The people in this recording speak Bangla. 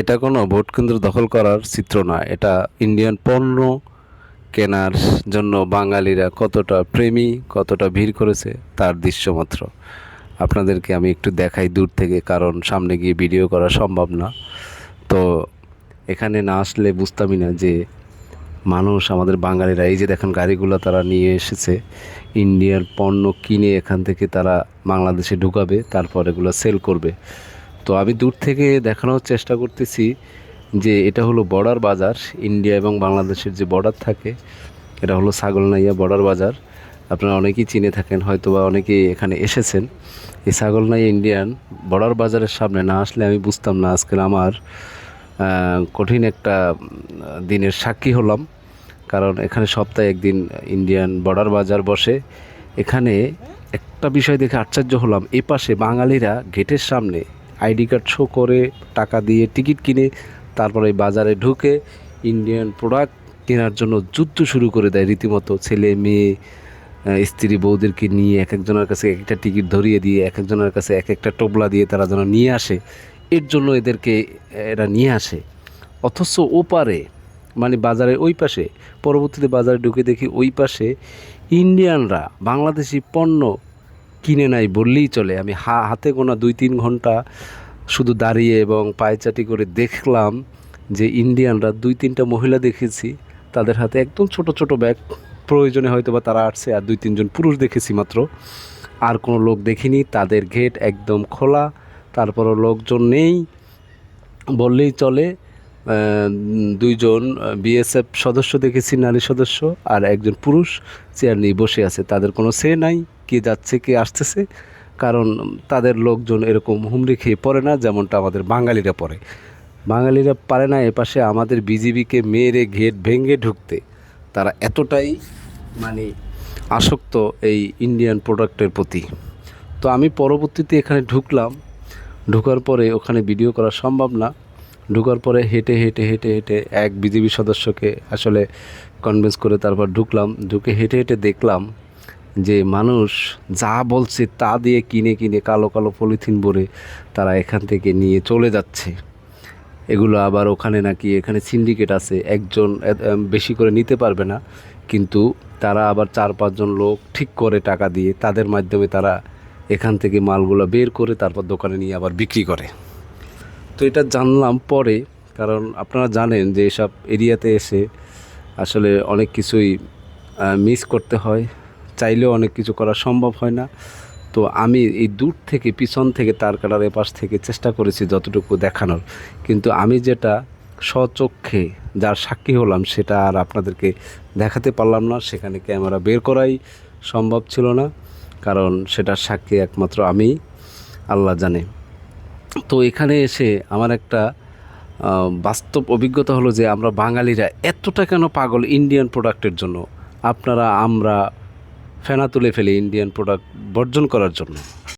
এটা কোনো ভোট কেন্দ্র দখল করার চিত্র না। এটা ইন্ডিয়ান পণ্য কেনার জন্য বাঙালিরা কতটা প্রেমী, কতটা ভিড় করেছে তার দৃশ্য মাত্র। আপনাদেরকে আমি একটু দেখাই দূর থেকে, কারণ সামনে গিয়ে ভিডিও করা সম্ভব না। তো এখানে না আসলে বুঝতামই না যে মানুষ, আমাদের বাঙালিরা, এই যে দেখেন গাড়িগুলো তারা নিয়ে এসেছে ইন্ডিয়ার পণ্য কিনে এখান থেকে তারা বাংলাদেশে ঢুকাবে, তারপর এগুলো সেল করবে। তো আমি দূর থেকে দেখানোর চেষ্টা করতেছি যে এটা হলো বর্ডার বাজার, ইন্ডিয়া এবং বাংলাদেশের যে বর্ডার থাকে, এটা হলো ছাগলনাইয়া বর্ডার বাজার। আপনারা অনেকেই চিনে থাকেন হয়তো বা অনেকেই এখানে এসেছেন। এই ছাগলনাইয়া ইন্ডিয়ান বর্ডার বাজারের সামনে না আসলে আমি বুঝতাম না আজকে আমার কঠিন একটা দিনের সাক্ষী হলাম। কারণ এখানে সপ্তাহে একদিন ইন্ডিয়ান বর্ডার বাজার বসে। এখানে একটা বিষয় দেখে আশ্চর্য হলাম এ পাশে বাঙালিরা গেটের সামনে আইডি কার্ড শো করে, টাকা দিয়ে টিকিট কিনে, তারপরে বাজারে ঢুকে ইন্ডিয়ান প্রোডাক্ট কেনার জন্য যুদ্ধ শুরু করে দেয় রীতিমতো। ছেলে, মেয়ে স্ত্রী, বউদেরকে নিয়ে এক একজনের কাছে এক একটা টিকিট ধরিয়ে দিয়ে, এক একজনের কাছে এক একটা টোপলা দিয়ে তারা যেন নিয়ে আসে। এর জন্য এদেরকে এরা নিয়ে আসে। অথচ ওপারে মানে বাজারের ওই পাশে, পরবর্তীতে বাজারে ঢুকে দেখি ওই পাশে ইন্ডিয়ানরা বাংলাদেশি পণ্য কিনে নাই বললেই চলে। আমি হা, হাতে গোনা দুই তিন ঘণ্টা শুধু দাঁড়িয়ে এবং পায়চাটি করে দেখলাম যে ইন্ডিয়ানরা দুই তিনটা মহিলা দেখেছি, তাদের হাতে একদম ছোট ছোট ব্যাগ। প্রয়োজনে হয়তো বা তারা আসছে আর দুই তিনজন পুরুষ দেখেছি মাত্র। আর কোনো লোক দেখিনি, তাদের গেট একদম খোলা, তারপরও লোকজন নেই, বললেই চলে। দুইজন বিএসএফ সদস্য দেখেছি, নারী সদস্য, আর একজন পুরুষ চেয়ার নিয়ে বসে আছে। তাদের কোনো সে নাই, কে যাচ্ছে, কে আসতেছে, কারণ তাদের লোকজন এরকম হুমড়ি খেয়ে পড়ে না, যেমনটা আমাদের বাঙালিরা পড়ে। বাঙালিরা পারে না এপাশে আমাদের বিজিবিকে মেরে ঘেট ভেঙে ঢুকতে। তারা এতটাই মানে আসক্ত এই ইন্ডিয়ান প্রোডাক্টের প্রতি। তো আমি পরবর্তীতে এখানে ঢুকলাম। ঢোকার পরে ওখানে ভিডিও করা সম্ভব না। ঢোকার পরে হেঁটে হেঁটে হেঁটে হেঁটে এক বিজেপি সদস্যকে আসলে কনভিন্স করে তারপর ঢুকলাম। ঢুকে হেঁটে হেঁটে দেখলাম যে মানুষ যা বলছে তা দিয়ে কিনে কিনে কালো কালো পলিথিন ভরে তারা এখান থেকে নিয়ে চলে যাচ্ছে। এগুলো আবার ওখানে নাকি এখানে সিন্ডিকেট আছে, একজন বেশি করে নিতে পারবে না। কিন্তু তারা আবার চার, পাঁচজন লোক ঠিক করে টাকা দিয়ে তাদের মাধ্যমে তারা এখান থেকে মালগুলো বের করে তারপর দোকানে নিয়ে আবার বিক্রি করে। তো এটা জানলাম পরে, কারণ আপনারা জানেন যে এসব এরিয়াতে এসে আসলে অনেক কিছুই মিস করতে হয়। চাইলেও অনেক কিছু করা সম্ভব হয় না। তো আমি এই দূর থেকে, পিছন থেকে, তার কাটার এপাশ থেকে চেষ্টা করেছি যতটুকু দেখানোর। কিন্তু আমি যেটা স্বচক্ষে যার সাক্ষী হলাম, সেটা আর আপনাদেরকে দেখাতে পারলাম না। সেখানে ক্যামেরা বের করাই সম্ভব ছিল না, কারণ সেটার সাক্ষী একমাত্র আমি আল্লাহ জানে। তো এখানে এসে আমার একটা বাস্তব অভিজ্ঞতা হলো যে আমরা বাঙালিরা এতটা কেন পাগল ইন্ডিয়ান প্রোডাক্টের জন্য? আপনারা, আমরা ফেনা তুলে ফেলি ইন্ডিয়ান প্রোডাক্ট বর্জন করার জন্য।